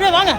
அப்படியே வாங்க.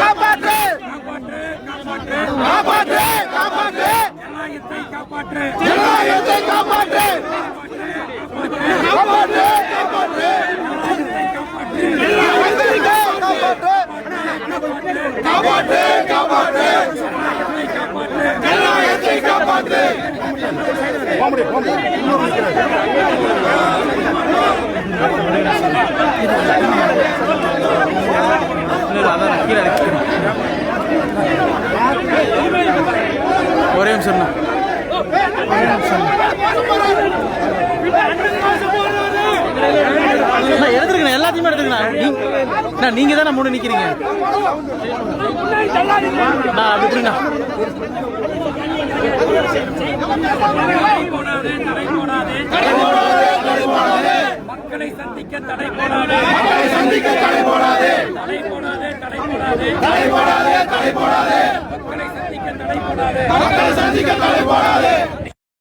காப்பாற்று. காப்பாற்று காப்பாற்று காப்பாற்று காப்பாற்று காப்பாற்று காப்பாற்று காப்பாற்று காப்பாற்று ஒரே நிமிஷம் எடுத்துருக்கேன் எல்லாத்தையுமே எடுத்துக்கண்ணா. நீங்க தானே மூணு நிக்கிறீங்க. நான் விட்டுருங்க மக்களை சந்திக்க தடை போடாதே சந்திக்க தடை போடாதே தடை போடாதே தடை போடாதே தடை போடாதே தடை போடாதே மக்களை சந்திக்க தடை போடாதே மக்களை சந்திக்க தடை போடாதே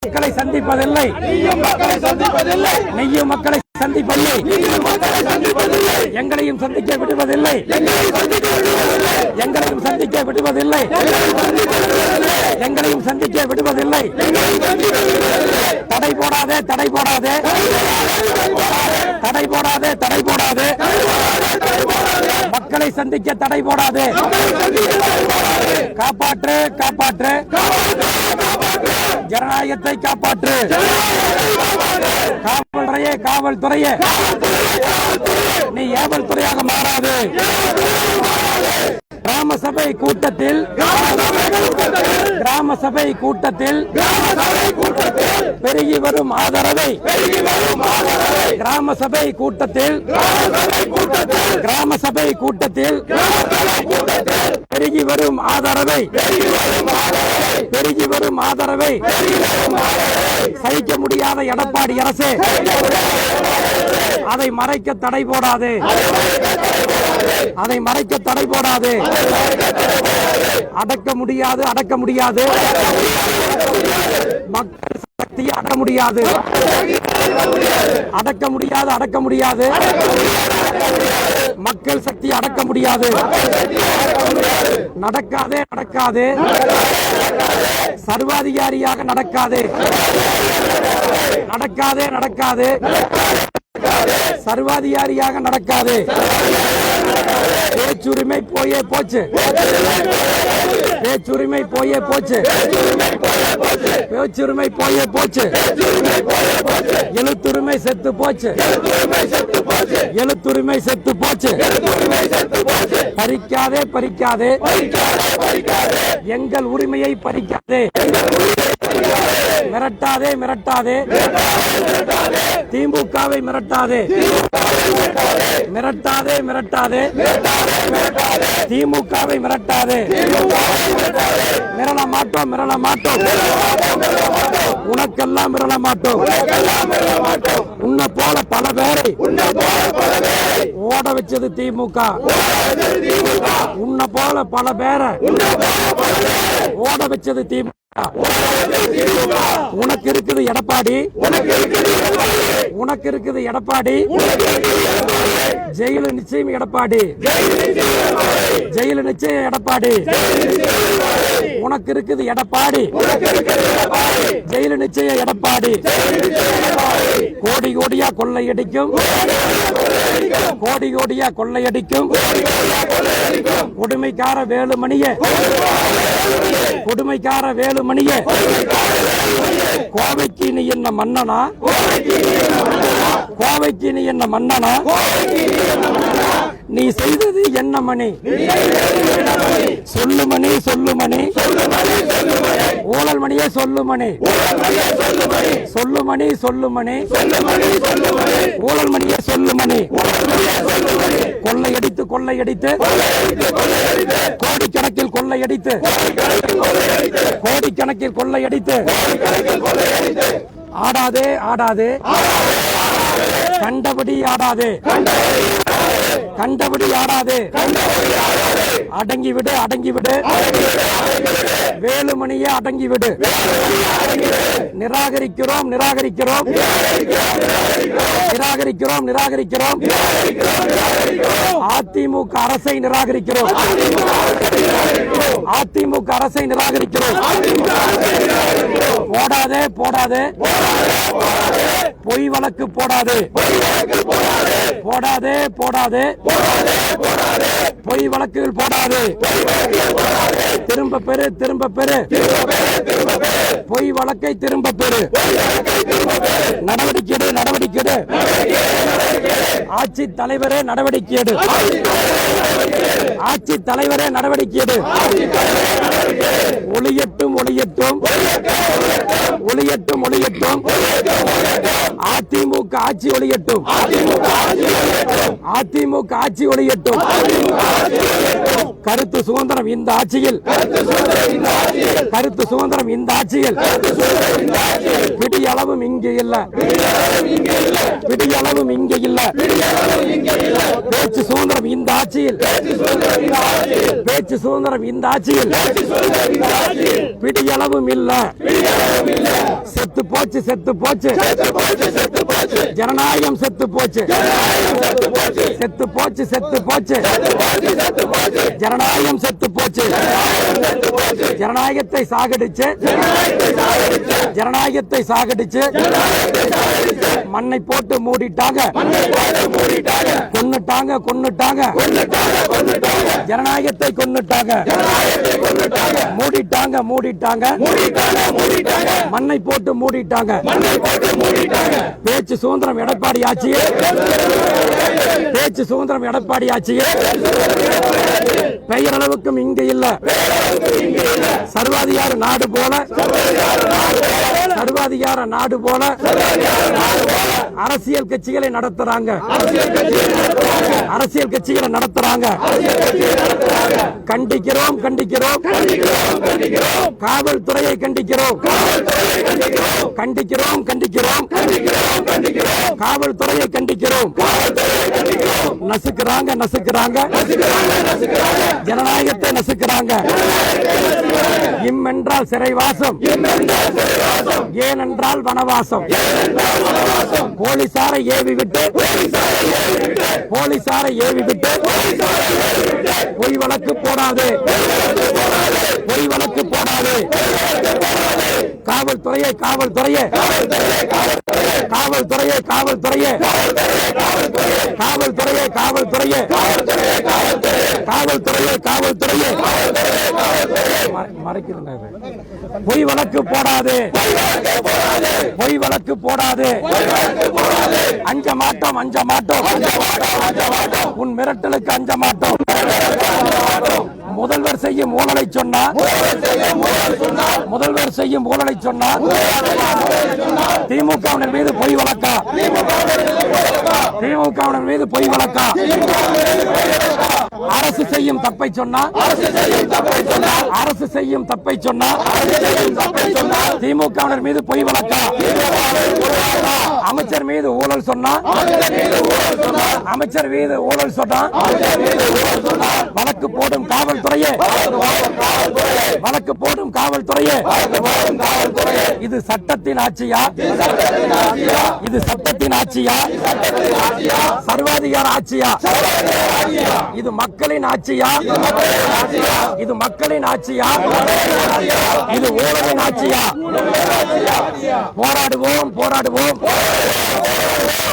மக்களை சந்திப்பதில்லை. நீயும் மக்களை சந்திப்பதில்லை. நெய்யும் மக்களை சந்திப்பதில்லை. எங்களையும் சந்திக்க விடுவதில்லை. எங்களையும் சந்திக்க விடுவதில்லை. எங்களையும் சந்திக்க விடுவதில்லை. தடை போடாதே தடை போடாதே. தடை போடாதே தடை போடாதே. மக்களை சந்திக்க தடை போடாதே. காப்பாற்று காப்பாற்று. ஜனநாயகத்தை காப்பாற்று. காவல்துறையே காவல்துறையே. நீ ஏவல் துறையாக மாறாது. கிராம சபை கூட்டத்தில் கிராம சபை கூட்டத்தில் பெருகி வரும் ஆதரவை கிராம சபை கூட்டத்தில் கிராம சபை கூட்டத்தில் பெருகி வரும் ஆதரவை பெருகி வரும் ஆதரவை சகிக்க முடியாத எடப்பாடி அரசு அதை மறைக்க தடை போடாது அதை மறைக்க தடை போடாது. அடக்க முடியாது அடக்க முடியாது. மக்கள் சக்தியை அடக்க முடியாது. அடக்க முடியாது அடக்க முடியாது. மக்கள் சக்தி அடக்க முடியாது. நடக்காதே நடக்காது. சர்வாதிகாரியாக நடக்காது. நடக்காதே நடக்காது. சர்வாதிகாரியாக நடக்காது. பேச்சுரிமை போயே போச்சு. பேச்சுரிமை போயே போச்சு. பேச்சுரிமை போயே போச்சு. எழுத்துரிமை செத்து போச்சு. எழுத்துரிமை செத்து போச்சு. பறிக்காதே பறிக்காதே. எங்கள் உரிமையை பறிக்காதே. மிரட்டாதே மிரட்டாதே. திமுகவை மிரட்டாதே. மிரட்டாதே மிரட்டாதே. திமுகவை மிரட்டாதே. மிரள மாட்டோம் மிரள மாட்டோம். உனக்கெல்லாம் மிரள மாட்டோம். உன்னை போல பல பேரை ஓட வச்சது திமுக. உன்னை போல பல பேரை ஓட வச்சது திமுக. உனக்கு இருக்குது எடப்பாடி. உனக்கு இருக்குது எடப்பாடி. ஜெயிலு நிச்சயம் எடப்பாடி. ஜெயிலு நிச்சயம் எடப்பாடி. உனக்கு இருக்குது எடப்பாடி. ஜெயிலு நிச்சயம் எடப்பாடி. கோடி கோடியா கொள்ளையடிக்கும். கோடி கோடியா கொள்ளையடிக்கும். கொடுமைக்கார வேலுமணிய. கொடுமைக்கார வேலுமணிய. கோவைக்கு நீ என்ன மன்னனா? கோவைக்கு நீ என்ன மன்னனா? நீ செய்தது என்ன மணி சொல்லு மணி சொல்லு மணி ஊழல் மணியே சொல்லு மணி சொல்லு மணி சொல்லு மணி ஊழல் மணியே சொல்லு மணி கொள்ளையடித்து கொள்ளையடித்து. கோடிக்கணக்கில் கொள்ளையடித்து. கோடிக்கணக்கில் கொள்ளையடித்து. ஆடாதே ஆடாதே. கண்டபடி ஆடாதே. கண்டபடி ஆடாதே. அடங்கி விடு அடங்கி விடு வேலுமணியே அடங்கி விடு நிராகரிக்கிறோம் நிராகரிக்கிறோம். நிராகரிக்கிறோம் நிராகரிக்கிறோம். அதிமுக அரசை நிராகரிக்கிறோம். அதிமுக அரசை நிராகரிக்கிறோம். போடாதே போடாதே. பொய் வழக்கு போடாதே. போடாதே போடாதே. பொய் வழக்குகள் போடாது. திரும்ப பெறு திரும்ப பெறு. பொய் வழக்கை திரும்ப பெறு. நடவடிக்கை எடு, நடவடிக்கை எடு. ஆட்சி தலைவரே நடவடிக்கை எடு. ஆட்சி தலைவரே நடவடிக்கை எடு ஒளியட்டும் ஒளியட்டும். ஒளியட்டும் ஒளியட்டும். அதிமுக ஆட்சி ஒளியட்டும். அதிமுக ஆட்சி ஒளியட்டும். கருத்து சுதந்திரம் இந்த ஆட்சியில். கருத்து சுதந்திரம் இந்த ஆட்சியில். பிடியளவும் இங்கு இல்ல. பிடியளவும் இங்கு இல்ல. பேச்சு சுதந்திரம் இந்த ஆட்சியில். பேச்சு சுதந்திரம் இந்த ஆட்சியில். பிடியளவும் இல்ல. செத்து போச்சு செத்து போச்சு. ஜனநாயகம் செத்து போச்சு. செத்து போச்சு. செத்து போச்சு ஜனநாயகம் செத்து போச்சு. ஜனநாயகத்தை சாகடிச்சு. ஜனநாயகத்தை சாகடிச்சு. மண்ணை போட்டு மூடிட்டாங்க. கொன்னுட்டாங்க. கொன்னுட்டாங்க ஜனநாயகத்தை கொன்னுட்டாங்க. மூடிட்டாங்க மூடிட்டாங்க. மண்ணை போட்டு மூடிட்டாங்க. பேச்சு சுதந்திரம் எடப்பாடி ஆட்சியே பேச்சு சுதந்திரம் எடப்பாடி ஆட்சியே பெயரளவுக்கும் இங்க இல்ல. சர்வாதிகார நாடு போல. சர்வாதிகார நாடு போல. அரசியல் கட்சிகளை நடத்துறாங்க. Владимир Кадиров! அரசியல் கட்சிகளை நடத்துறாங்க. கண்டிக்கிறோம் கண்டிக்கிறோம். காவல்துறையை கண்டிக்கிறோம். கண்டிக்கிறோம் கண்டிக்கிறோம். காவல்துறையை கண்டிக்கிறோம். நசுக்கிறாங்க நசுக்கிறாங்க. ஜனநாயகத்தை நசுக்கிறாங்க. இம் என்றால் சிறைவாசம். ஏனென்றால் வனவாசம். போலீசாரை ஏவி விட்டு போலீஸ் போலீசாரை ஏவி பொய் வழக்கு போடாது. பொய் வழக்கு போடாது. காவல்துறையை காவல்துறையை. காவல்துறையை காவல்துறையை. காவல்துறையை காவல்துறையை. காவல்துறையே காவல்துறையே. மறைக்கிறேன் பொய் வழக்கு போடாது. பொய் வழக்கு போடாது. அஞ்ச மாட்டோம் அஞ்ச மாட்டோம். உன் மிரட்டலுக்கு அஞ்ச மாட்டோம். முதல்வர் செய்யும் ஊழலை சொன்னார் முதல்வர் செய்யும் ஊழலை சொன்னார் திமுகவினர் மீது பொய் வழக்கா? திமுகவினர் மீது பொய் வழக்கா? அரசு செய்யும் தப்பை சொன்னா அரசு செய்யும் தப்பை சொன்னார் திமுகவினர் மீது பொய் வழக்கா? அமைச்சர் மீது ஊழல் சொன்னா? அமைச்சர் மீது ஊழல் சொன்னா? வழக்கு போடும் காவல்துறையே? வழக்கு போடும் காவல்துறையே? இது சட்டத்தின் ஆட்சியா? இது சட்டத்தின் ஆட்சியா? சர்வாதிகார ஆட்சியா? இது மக்களின் ஆட்சியா? இது மக்களின் ஆட்சியா? இது ஊழலின் ஆட்சியா? போராடுவோம். போராடுவோம்.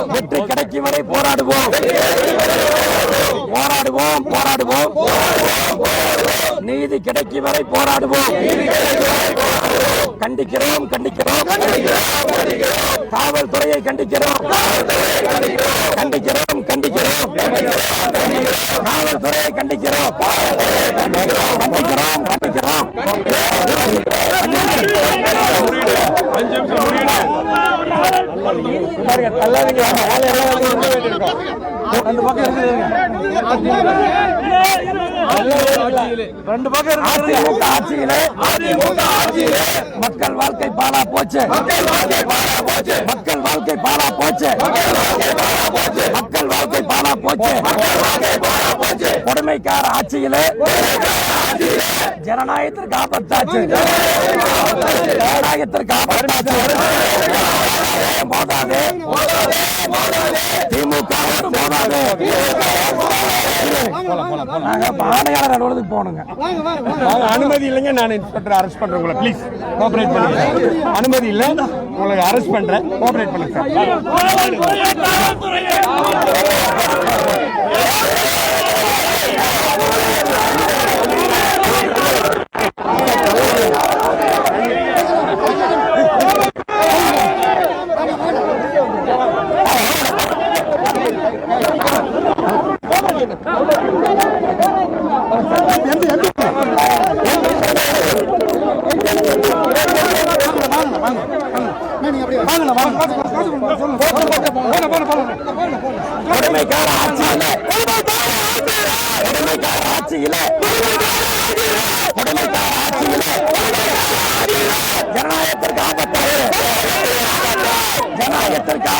வெற்றி கிடைக்கும் வரை போராடுவோம். போராடுவோம் போராடுவோம். நீதி கிடைக்கும் வரை போராடுவோம். கண்டிக்கிறோம் கண்டிக்கிறோம். காவல்துறையை கண்டிக்கிறோம். கண்டிக்கிறோம் கண்டிக்கிறோம். காவல்துறையை கண்டிக்கிறோம். கண்டிக்கிறோம் கண்டிக்கிறோம். பாருங்க தள்ளாதீங்க வேலை எல்லாம் மக்கள் வாழ்க்கை பாலா போச்சு மக்கள் வாழ்க்கை போச்சு மக்கள் வாழ்க்கை பாலா போச்சு மக்கள் வாழ்க்கை பாலா போச்சு மக்கள் வாழ்க்கை பாலா போச்சு கொடுமைக்கார ஆட்சியிலே ஜனநாயகத்திற்கு ஆபத்தாச்சு ஜனநாயகத்திற்கு ஆபத்தாச்சு மோதாது. திமுக மோதாது. நாங்க ஆணையாளர் அலுவலகத்துக்கு போகணுங்க. வாங்க, அனுமதி இல்லைங்க நான் இன்ஸ்பெக்டர் அரெஸ்ட் பண்றேன் உங்களை. ப்ளீஸ் கோஆபரேட் பண்ணுங்க. அனுமதி இல்ல உங்களுக்கு அரெஸ்ட் பண்றேன். கோஆபரேட் பண்ணுங்க சார்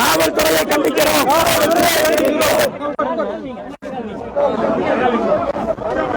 காவல்துறையை கண்டிக்கிறோம்